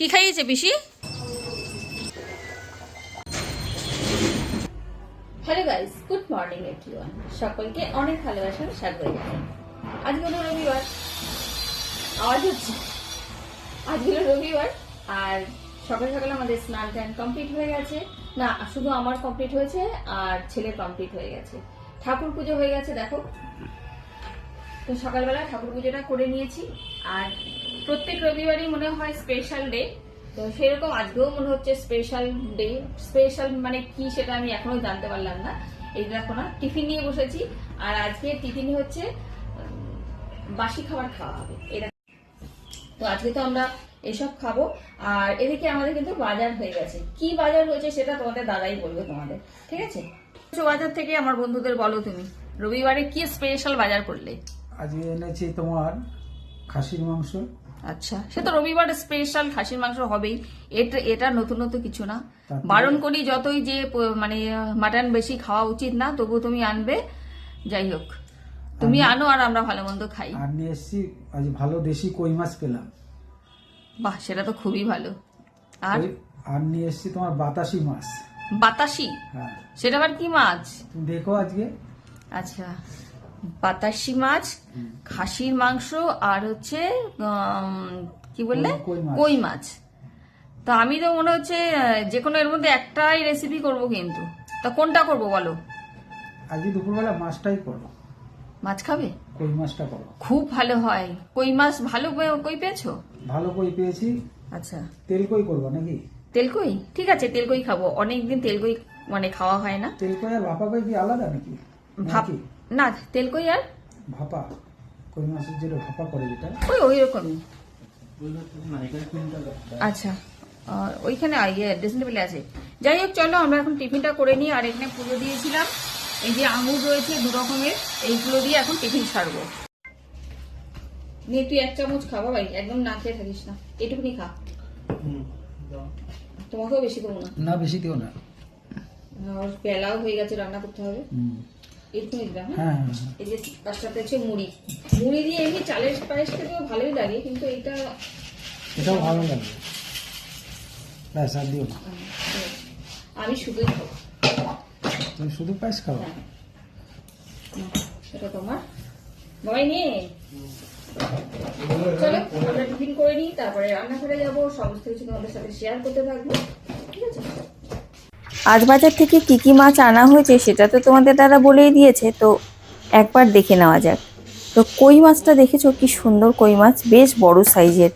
কি খাইয়েছে পিসি? Hello guys good morning everyone সকলকে অনেক ভালোবাসার স্বাগত। জানাই আজ হলো রবিবার। আওয়াজ হচ্ছে, আজ হলো রবিবার। আর সকাল সকাল আমাদের স্নান টান কমপ্লিট হয়ে গেছে। না, শুধু আমার কমপ্লিট হয়েছে আর ছেলের কমপ্লিট হয়ে গেছে। ঠাকুর পুজো হয়ে গেছে, দেখো। তো সকালবেলা ঠাকুর পুজোটা করে নিয়েছি। আর প্রত্যেক রবিবারই মনে হয় স্পেশাল ডে তো সেরকম আজকেও মনে হচ্ছে স্পেশাল ডে স্পেশাল মানে কি সেটা আমি এখনও জানতে পারলাম না। এই দেখো না, টিফিন নিয়ে বসেছি। আর আজকে টিফিনই হচ্ছে বাসি খাবার খাওয়া হবে। এটা তো আজকে তো আমরা এসব খাব। আর এদিকে আমাদের কিন্তু বাজার হয়ে গেছে। কি বাজার হয়েছে সেটা তোমাদের দাদাই বলবে তোমাদের। ঠিক আছে? বাজার থেকে আমার বন্ধুদের বলো তুমি, রবিবারে কি স্পেশাল বাজার করলে? আজকে এনেছি তোমার খাসির মাংস। আচ্ছা সে তো রবিবার স্পেশাল খাসির মাংস হবেই। এটা এটা নতুন নতুন কিছু না। বারণ করি যতই যে মানে মাটন বেশি খাওয়া উচিত না তবু তুমি আনবে। যাই হোক তুমি আনো আর আমরা ভালো মন্দ খাই। আর নিয়ে এসছি আজ ভালো দেশি কই মাছ পেলাম। বাহ সেটা তো খুবই ভালো। আর? আর নিয়ে এসছি তোমার বাতাসি মাছ। বাতাসি? হ্যাঁ। সেটা আবার কি মাছ? দেখো আজকে। আচ্ছা। বাতাসি মাছ খাসির মাংস আর হচ্ছে কি বললে? কই- মাছ। তো আমি তো মনে হচ্ছে যে কোনো এর মধ্যে একটাই রেসিপি করব কিন্তু। তা কোনটা করব বলো? আজকে দুপুরবেলা মাছটাই করো মাছ খাবে? কই মাছটা করো খুব ভালো হয়। কই মাছ ভালো কই পেয়েছ? ভালো কই পেয়েছি। আচ্ছা। তেল কই করব নাকি? তেল কই? ঠিক আছে তেল কই খাব। অনেকদিন তেল কই মানে খাওয়া হয় না। তেল কই আর ভাপা কই কি আলাদা নাকি? ভাপ নাকি? না তেল কই আর? ভাপা কই মাছের যেটা ভাপা করে যেটা? ওই ওই রকমই। আচ্ছা আর ওইখানে ইয়ে ড্রেসিং টেবিলে আছে। যাই হোক চলো আমরা এখন টিফিনটা করে নিই আর এখানে পুজো দিয়েছিলাম। এই যে আঙুর রয়েছে দু রকমের এইগুলো দিয়ে এখন টিফিন ছাড়বো। নিয়ে তুই এক চামচ খাবা ভাই একদম না খেয়ে থাকিস না। এটুকুনি খা। তোমাকেও বেশি করব না। না বেশি দিও না। আর বেলাও হয়ে গেছে রান্না করতে হবে। এটুকুনি হ্যাঁ? হ্যাঁ হ্যাঁ। এই যে তার হচ্ছে মুড়ি। মুড়ি দিয়ে এমনি চালের পায়েস খেতেও ভালোই লাগে কিন্তু এটা এটাও ভালো লাগবে ব্যাস আর দিও না। আমি শুধুই খাব। তুমি শুধু পায়েস খাও। তোমার। বাবাই নিয়ে? চলো আমরা টিফিন করে নিই তারপরে রান্নাঘরে যাব সমস্ত কিছু তোমাদের সাথে শেয়ার করতে থাকব। ঠিক আছে? আজ বাজার থেকে কি কি মাছ আনা হয়েছে সেটা তো তোমাদের দাদা বলেই দিয়েছে, তো একবার দেখে নেওয়া যাক। তো কই মাছটা দেখেছ? কি সুন্দর কই মাছ, বেশ বড় সাইজের।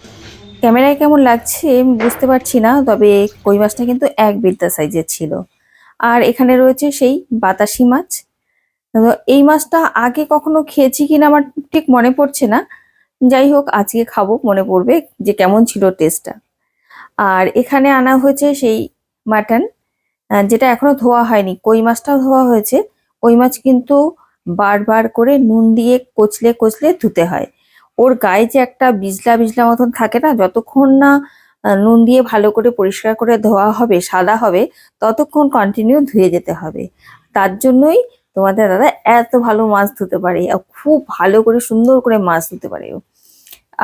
ক্যামেরায় কেমন লাগছে আমি বুঝতে পারছি না, তবে কই মাছটা কিন্তু এক বিদ্যা সাইজের ছিল। আর এখানে রয়েছে সেই বাতাসি মাছ। এই মাছটা আগে কখনো খেয়েছি কিনা আমার ঠিক মনে পড়ছে না। যাই হোক, আজকে খাব, মনে পড়বে যে কেমন ছিল টেস্টটা আর এখানে আনা হয়েছে সেই মাটন যেটা এখনও ধোয়া হয়নি। কই মাছটাও ধোয়া হয়েছে। কই মাছ কিন্তু বারবার করে নুন দিয়ে কচলে কচলে ধুতে হয়। ওর গায়ে যে একটা বিজলা বিজলা মতন থাকে না, যতক্ষণ না নুন দিয়ে ভালো করে পরিষ্কার করে ধোয়া হবে, সাদা হবে, ততক্ষণ কন্টিনিউ ধুয়ে যেতে হবে। তার জন্যই তোমাদের দাদা এত ভালো মাছ ধুতে পারে খুব ভালো করে সুন্দর করে মাছ ধুতে পারে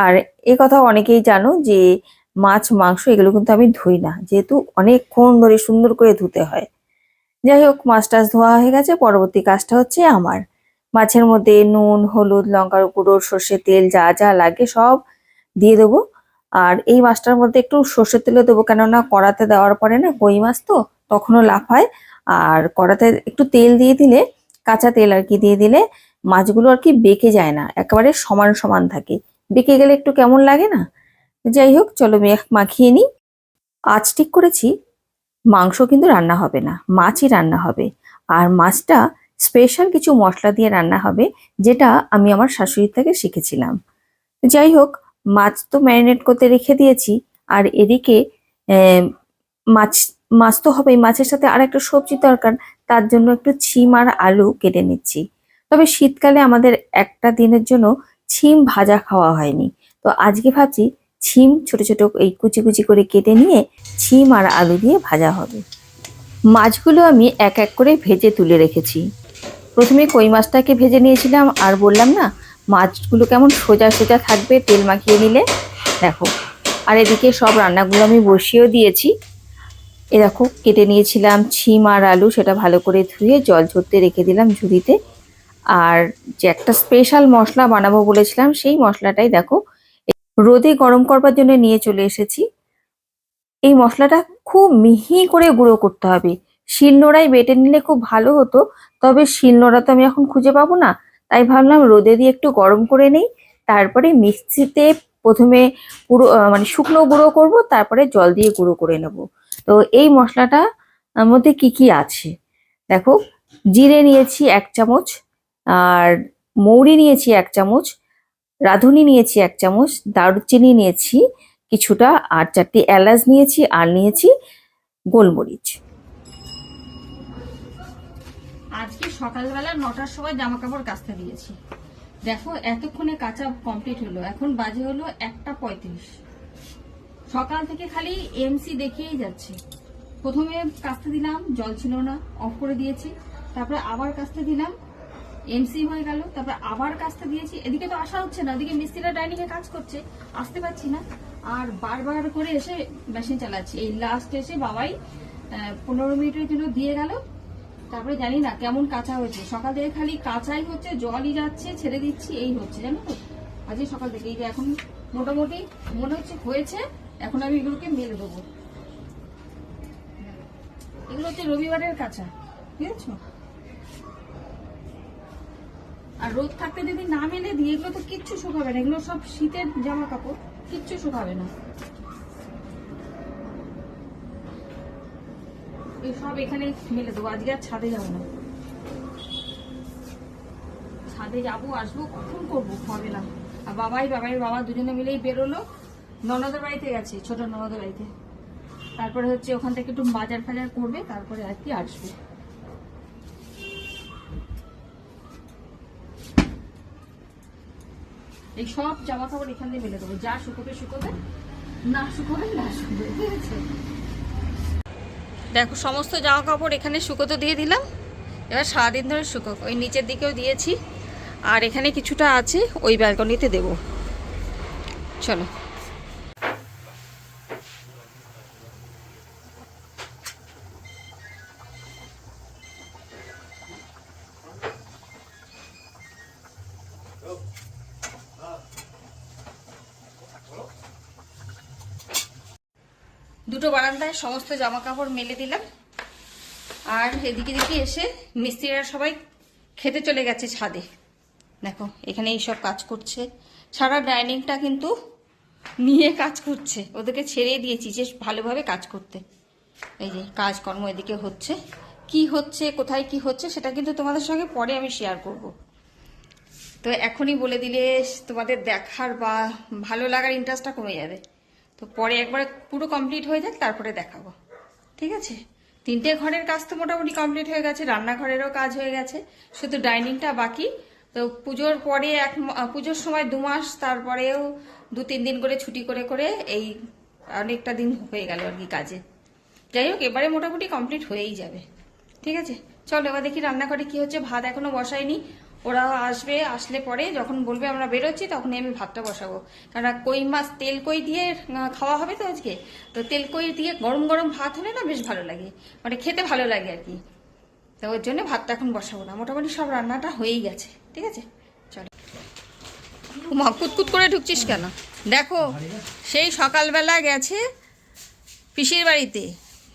আর এ কথা অনেকেই জানো যে মাছ, মাংস এগুলো কিন্তু আমি ধুই না। যেহেতু অনেকক্ষণ ধরে সুন্দর করে ধুতে হয়। যাই হোক, মাছ টাছ ধোয়া হয়ে গেছে। পরবর্তী কাজটা হচ্ছে আমার। মাছের মধ্যে নুন, হলুদ, লঙ্কার গুঁড়ো, সর্ষের তেল যা যা লাগে সব দিয়ে দেবো। আর এই মাছটার মধ্যে একটু সর্ষের তেলও দেবো। কেননা কড়াতে দেওয়ার পরে না কই মাছ তো, তখনও লাফায় আর কড়াতে একটু তেল দিয়ে দিলে, কাঁচা তেল আর কি দিয়ে দিলে মাছগুলো আর কি বেঁকে যায় না। একেবারে সমান সমান থাকে। বেঁকে গেলে একটু কেমন লাগে না? যাই হোক, চলো মেখ- মাখিয়ে নিই। আজ ঠিক করেছি। মাংস কিন্তু রান্না হবে না, মাছই রান্না হবে। আর মাছটা স্পেশাল কিছু মশলা দিয়ে রান্না হবে, যেটা আমি আমার শাশুড়ির থেকে শিখেছিলাম। যাই হোক, মাছ তো ম্যারিনেট করতে রেখে দিয়েছি। আর এদিকে মাছ মাছ তো হবেই। মাছের সাথে আর একটা সবজি দরকার, তার জন্য একটু ছিম আর আলু কেটে নিচ্ছি। তবে শীতকালে আমাদের একটা দিনের জন্য ছিম ভাজা খাওয়া হয়নি। তো আজকে ভাবছি ছিম, ছোট ছোট এই কুচি কুচি করে কেটে নিয়ে ছিম আর আলু দিয়ে ভাজা হবে। মাছগুলো আমি এক এক করে ভেজে তুলে রেখেছি। প্রথমে কই মাছটাকে ভেজে নিয়েছিলাম আর বললাম না, মাছগুলো কেমন সোজা সোজা থাকবে তেল মাখিয়ে নিলে? দেখো, আর এদিকে সব রান্নাগুলো আমি বসিয়েও দিয়েছি। এ দেখো, কেটে নিয়েছিলাম ছিম আর আলু, সেটা ভালো করে ধুয়ে জল ঝরতে রেখে দিলাম ঝুড়িতে। আর যে একটা স্পেশাল মশলা বানাবো বলেছিলাম, সেই মশলাটাই দেখো রোদে গরম করবার জন্য নিয়ে চলে এসেছি। এই মশলাটা খুব মিহি করে গুঁড়ো করতে হবে। শিলনোড়ায় বেটে নিলে খুব ভালো হতো, তবে শিলনোড়া তো আমি এখন খুঁজে পাবো না। তাই ভাবলাম রোদে দিয়ে একটু গরম করে নেই, তারপরে মিক্সিতে প্রথমে পুরো মানে শুকনো গুঁড়ো করব, তারপরে জল দিয়ে গুঁড়ো করে নেব। তো এই মশলাটা মধ্যে কি কি আছে? দেখো, জিরে নিয়েছি এক চামচ, আর মৌরি নিয়েছি এক চামচ রাঁধুনি নিয়েছি এক চামচ, দারুচিনি নিয়েছি কিছুটা, আর চারটি এলাচ নিয়েছি, আর নিয়েছি গোলমরিচ। আজকে সকালবেলা নটার সময় জামা কাপড় কাচতে দিয়েছি। দেখো, এতক্ষণে কাঁচা কমপ্লিট হলো, এখন বাজে হলো একটা পঁয়ত্রিশ। সকাল থেকে খালি এমসি দেখিয়েই যাচ্ছে। প্রথমে কাচতে দিলাম, জল ছিল না অফ করে দিয়েছি, তারপরে আবার কাচতে দিলাম এমসি হয়ে গেল, তারপর আবার কাজটা দিয়েছি। এদিকে তো আসা হচ্ছে না এদিকে মিস্ত্রিরা ডাইনিং এ কাজ করছে, আসতে পারছি না। আর বারবার করে এসে মেশিন চালাচ্ছি। এই লাস্ট এসে বাবাই পনেরো মিনিটের জন্য দিয়ে গেল। তারপরে জানি না কেমন কাঁচা হয়েছে। সকাল থেকে খালি কাঁচাই হচ্ছে, জলই যাচ্ছে, ছেড়ে দিচ্ছি, এই হচ্ছে, জানো তো? আজকে সকাল থেকে এই যে এখন মোটামুটি মনে হচ্ছে হয়েছে, এখন আমি এগুলোকে মেলে দেবো। এগুলো হচ্ছে রবিবারের কাঁচা, বুঝেছ? আর রোদ থাকতে যদি না মেলে দিয়ে এগুলো তো কিচ্ছু শুকাবে না। এগুলো সব শীতের জামা কাপড় কিচ্ছু শুকাবে না। সব এখানে মেলে দেবো। আজকে আর ছাদে যাব না। ছাদে যাব, আসব, কখন করব হবে না। আর বাবাই বাবাই, বাবা দুজনে মিলেই বেরোলো। ননদের বাড়িতে গেছে, ছোট ননদের বাড়িতে। তারপরে হচ্ছে ওখান থেকে একটু বাজার ফাজার করবে, তারপরে আর কি আসবে। এই সব জামা কাপড় এখান দিয়ে মেলে দেবো। যা শুকোবে শুকোবে, না শুকোবে না শুকোবে দেখো, সমস্ত জামা কাপড় এখানে শুকোতে দিয়ে দিলাম। এবার সারাদিন ধরে শুকোক। ওই নিচের দিকেও দিয়েছি। আর এখানে কিছুটা আছে, ওই ব্যালকনিতে দেব। চলো। সমস্ত জামা কাপড় মেলে দিলাম। আর এদিকে দিকে এসে মিস্ত্রিরা সবাই খেতে চলে গেছে ছাদে। দেখো, এখানে এইসব কাজ করছে। সারা ডাইনিংটা কিন্তু নিয়ে কাজ করছে। ওদেরকে ছেড়ে দিয়েছি যে ভালোভাবে কাজ করতে। এই যে কাজকর্ম এদিকে হচ্ছে। কি হচ্ছে, কোথায় কি হচ্ছে, সেটা কিন্তু তোমাদের সঙ্গে পরে আমি শেয়ার করব। তো এখনই বলে দিলে তোমাদের দেখার বা ভালো লাগার ইন্টারেস্টটা কমে যাবে। তো পরে একবার পুরো কমপ্লিট হয়ে যাক, তারপরে দেখাবো। ঠিক আছে? তিনটে ঘরের কাজ তো মোটামুটি কমপ্লিট হয়ে গেছে, রান্নাঘরেরও কাজ হয়ে গেছে। শুধু ডাইনিংটা বাকি। তো পুজোর পরে এক পুজোর সময় দু মাস, তারপরেও দু তিন দিন করে ছুটি করে করে এই অনেকটা দিন হয়ে গেল আর কি কাজে। যাই হোক, এবারে মোটামুটি কমপ্লিট হয়েই যাবে। ঠিক আছে? চলো, এবার দেখি রান্নাঘরে কি হচ্ছে। ভাত এখনও বসাইনি ওরা আসবে, আসলে পরে যখন বলবে আমরা বেরোচ্ছি, তখনই আমি ভাতটা বসাবো। কারণ কই মাছ তেল কই দিয়ে খাওয়া হবে তো আজকে? তো তেল কই দিয়ে গরম গরম ভাত হলে না বেশ ভালো লাগে। মানে খেতে ভালো লাগে আর কি। তো ওর জন্য ভাতটা এখন বসাবো না। মোটামুটি সব রান্নাটা হয়েই গেছে। ঠিক আছে? চলো। মা কুতকুত করে ঢুকছিস কেন? দেখো, সেই সকালবেলা গেছে পিসির বাড়িতে।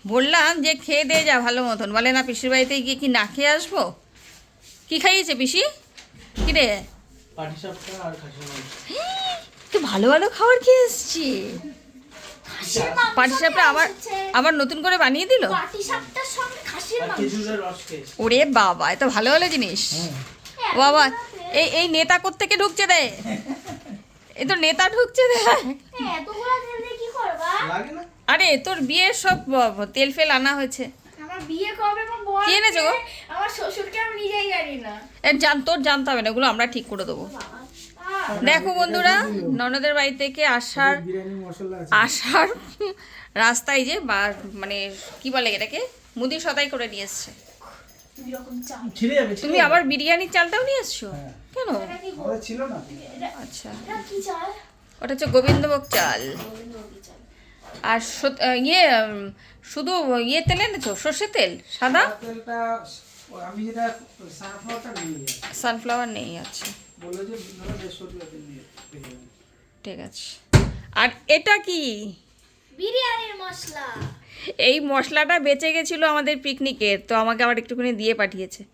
বললাম যে খেয়ে দিয়ে যা ভালো মতন। বলে, না, পিসির বাড়িতে গিয়ে কি না খেয়ে আসব? কি খাইয়েছে পিসি? কি রে পাটিসাপটা আর খাসির মাংস। তো ভালো ভালো খাবার খেয়ে এসছি। পাটিসাপটা আবার আবার নতুন করে বানিয়ে দিল? ওরে বাবা এত ভালো ভালো জিনিস। হ্যাঁ ও বাবা এই এই নেতা কোত্থেকে ঢুকছে রে? এই তো নেতা ঢুকছে রে। হ্যাঁ, তেল দিয়ে কি করবা? লাগে না। আরে তোর বিয়ের সব তেল ফেল আনা হয়েছে। আমার বিয়ে কবে কি এনেছো গো? আমার শ্বশুরকে আমি নিজেই জানি না। এ, জান তোর জানতে হবে না এগুলো আমরা ঠিক করে দেবো। দেখো বন্ধুরা ননদের বাড়ি থেকে আসার আসার রাস্তায় যে বা মানে কি বলে এটাকে মুদি সদাই করে নিয়ে এসছে। তুমি আবার বিরিয়ানির চালটাও নিয়ে এসছো? হ্যাঁ। কেন? আচ্ছা। এটা কি চাল? ওটা হচ্ছে গোবিন্দভোগ চাল। গোবিন্দভোগী চাল। আর সত- ইয়ে শুধু ইয়ে তেল এনেছো? সর্ষে তেল? সাদা? তেলটা আমি যেটা সানফ্লাওয়ারটা নিয়ে সানফ্লাওয়ার নেই আচ্ছা। বলল যে। ঠিক আছে। আর এটা কি? বিরিয়ানির মশলা। এই মশলাটা বেঁচে গেছিল আমাদের পিকনিকের তো আমাকে আবার একটুখানি দিয়ে পাঠিয়েছে।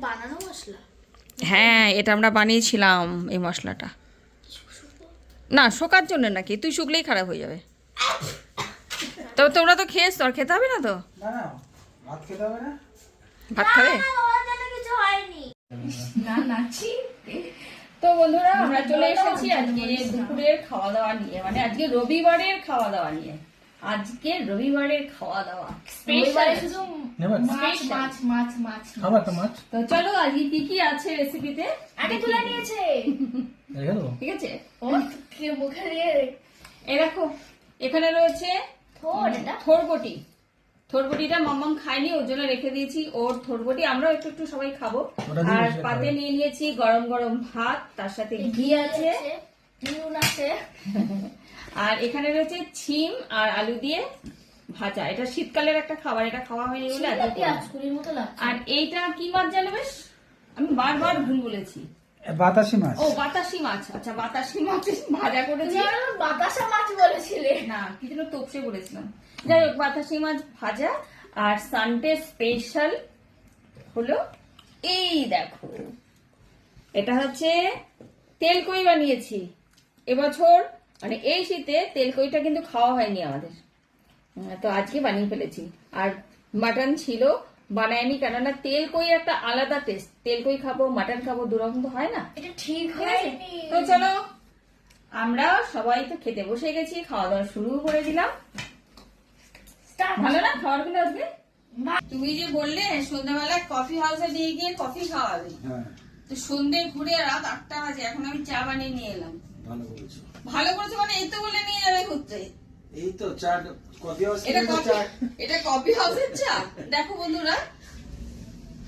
বানানো মশলা? হ্যাঁ এটা আমরা বানিয়েছিলাম এই মশলাটা। না শোকার জন্য নাকি? তুই শুকলেই খারাপ হয়ে যাবে। তবে তোমরা তো খেয়েছ আর খেতে হবে না তো? না না ভাত খেতে হবে না। ভাত খাবে? হয়নি। না তো। বন্ধুরা আমরা চলে এসেছি আজকে দুপুরের খাওয়া দাওয়া নিয়ে মানে আজকে রবিবারের খাওয়া দাওয়া নিয়ে। আজকে রবিবারের খাওয়া দাওয়া শুধু মাছ মাছ মাছ মাছ। খাবার তো মাছ? তো চলো আজকে কি কি আছে রেসিপিতে আগে তুলে নিয়েছে। রেখে দেবো ঠিক আছে। ও মুখে দিয়ে দেখো। এখানে রয়েছে থোর এটা। থোরবটি। থোরবটিটা মাম্মাম খায়নি ওর জন্য রেখে দিয়েছি ওর থোরবটি। আমরাও একটু একটু সবাই খাব। আর পাতে নিয়ে নিয়েছি গরম গরম ভাত তার সাথে ঘি আছে নুন আছে। আর এখানে রয়েছে ছিম আর আলু দিয়ে ভাজা। এটা শীতকালের একটা খাবার এটা খাওয়া হয়নি বলে আর এইটা কি মাছ জানো বেশ? আমি বারবার ভুল বলেছি। বাতাসি মাছ। ও বাতাসি মাছ। আচ্ছা বাতাসি মাছ ভাজা করেছি। বাতাসা মাছ বলেছিলে। না কি যেন তোপসে বলেছিলাম যাই হোক বাতাসি মাছ ভাজা আর সানডে স্পেশাল হলো এই দেখো। এটা হচ্ছে তেলকই বানিয়েছি। এবছর মানে এই শীতে তেলকইটা কিন্তু খাওয়া হয়নি আমাদের। তো আজকে বানিয়ে ফেলেছি। আর মাটন ছিল বানায়নি কেননা তেল কই একটা আলাদা টেস্ট তেল কই খাব মাটন খাব দুরকম তো হয় না। এটা ঠিক হয়নি। তো চলো আমরা সবাই তো খেতে বসে গেছি খাওয়া দাওয়া শুরু করে দিলাম ভালো না খাওয়ারগুলো আজকে তুমি যে বললে সন্ধ্যাবেলা কফি হাউসে নিয়ে গিয়ে কফি খাওয়াবে। হ্যাঁ। তো সন্ধ্যে ঘুরে রাত আটটা বাজে এখন আমি চা বানিয়ে নিয়ে এলাম। ভালো করেছ। ভালো করেছ মানে এই তো বলে নিয়ে যাবে ঘুরতে। এই তো চা কফি হাউস এটা কফি এটা কফি হাউসের চা? দেখো বন্ধুরা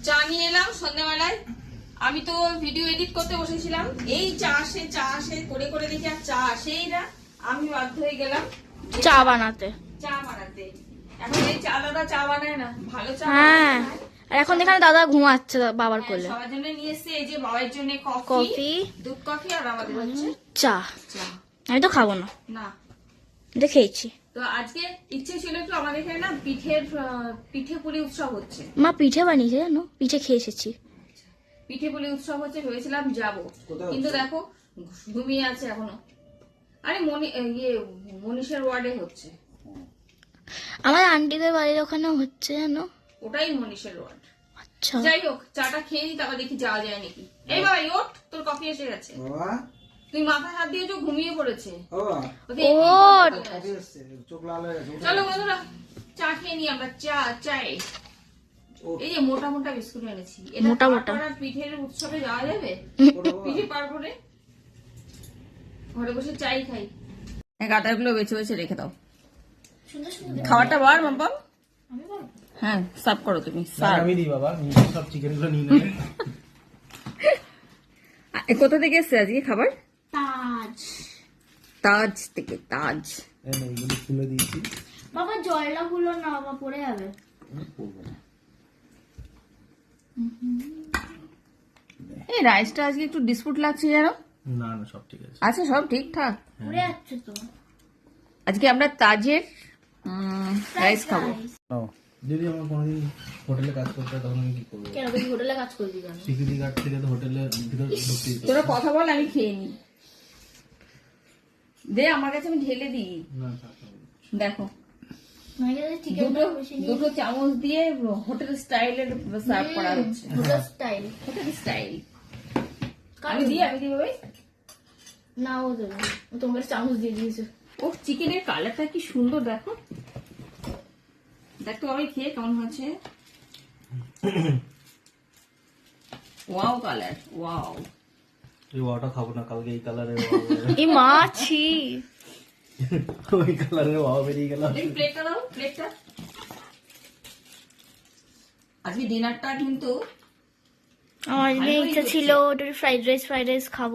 চা নিয়ে এলাম সন্ধ্যাবেলায়। আমি তো ভিডিও এডিট করতে বসেছিলাম। এই চা আসে চা আসে করে করে দেখি আর চা আসেই না। আমি বাধ্য হয়ে গেলাম চা বানাতে। চা বানাতে। এখন এই চা দাদা চা বানায় না ভালো চা হ্যাঁ। আর এখন এখানে দাদা ঘুমাচ্ছে বাবার হ্যাঁ, কোলে। সবার জন্য নিয়ে এসছে এই যে বাবার জন্য কফি কফি দুধ কফি আর আমাদের হচ্ছে চা। চা। আমি তো খাব না। না। এটা খেয়েছি। তো আজকে ইচ্ছে ছিল একটু আমাদের এখানে না পিঠের পিঠে পুলি উৎসব হচ্ছে। মা পিঠে বানিয়েছে জানো? পিঠে খেয়ে এসেছি। পিঠে পুলি উৎসব হচ্ছে ভেবেছিলাম যাব। কিন্তু দেখো ঘুমিয়ে আছে এখনও। আরে মনি ইয়ে মনীষের ওয়ার্ডে হচ্ছে। আমার আন্টিদের বাড়ির ওখানে হচ্ছে জানো? ওটাই মনীষের ওয়ার্ড। আচ্ছা। যাই হোক চাটা খেয়ে নি তারপর দেখি যাওয়া যায় নাকি। এই বাবা ওঠ তোর কফি এসে গেছে। বাবা। তুই মাথায় হাত দিয়েছ ঘুমিয়ে পড়েছে। এসছে চোখ লাল হয়ে গেছে চলো বন্ধুরা চা খেয়ে নি আমরা চা চাই এই যে মোটা মোটা বিস্কুট এনেছি। মোটা মোটা। পিঠের উৎসবে যাওয়া যাবে। পিঠে পারব ঘরে বসে চাই খাই। গাদাগুলো বেছে বেছে রেখে দাও। খাবারটা বার মাম্পাম? হ্যাঁ সার্ভ করো তুমি না, আমি দিই বাবা সব চিকেন নিয়ে নেবে। কোথা থেকে এসছে আজকে খাবার? তাজ থেকে তাজ। এইগুলো খুলে দিয়েছি। বাবা জয়লা গুলো না বাবা পড়ে যাবে। এই রাইসটা আজকে একটু ডিসপুট লাগছে জানো না না সব ঠিক আছে। আচ্ছা সব ঠিকঠাক? পড়ে যাচ্ছে তো। আজকে আমরা তাজের রাইস খাব। যদি আমার কোনোদিন হোটেলে কাজ করতে তখন আমি কি করব? কেন তুই হোটেলে কাজ করবি কেন? সিকিউরিটি গার্ড থেকে তো হোটেলে তোরা কথা বল আমি খেয়ে নি দে আমার কাছে আমি ঢেলে দিই। দেখো। দুটো দুটো চামচ দিয়ে হোটেল স্টাইলের সার্ভ করা হচ্ছে। দুটো স্টাইল। Hotel style. আমি দিই আমি দিই ভাই না ও দেবে ও তোমার চামচ দিয়ে দিয়েছে। ও চিকেনের কালারটা কি সুন্দর দেখো। দেখ আমি খেয়ে কেমন হয়েছে? Wow colour wow. এই ওয়াটা খাব না কালকে এই কালারের এই মাছি ওই কালারের বাবা বেরিয়ে গেল। প্লেটটা দাও প্লেটটা আজকে ডিনারটা কিন্তু আমার ইচ্ছা ছিল ছিল ফ্রাইড রাইস ফ্রাইড রাইস খাব।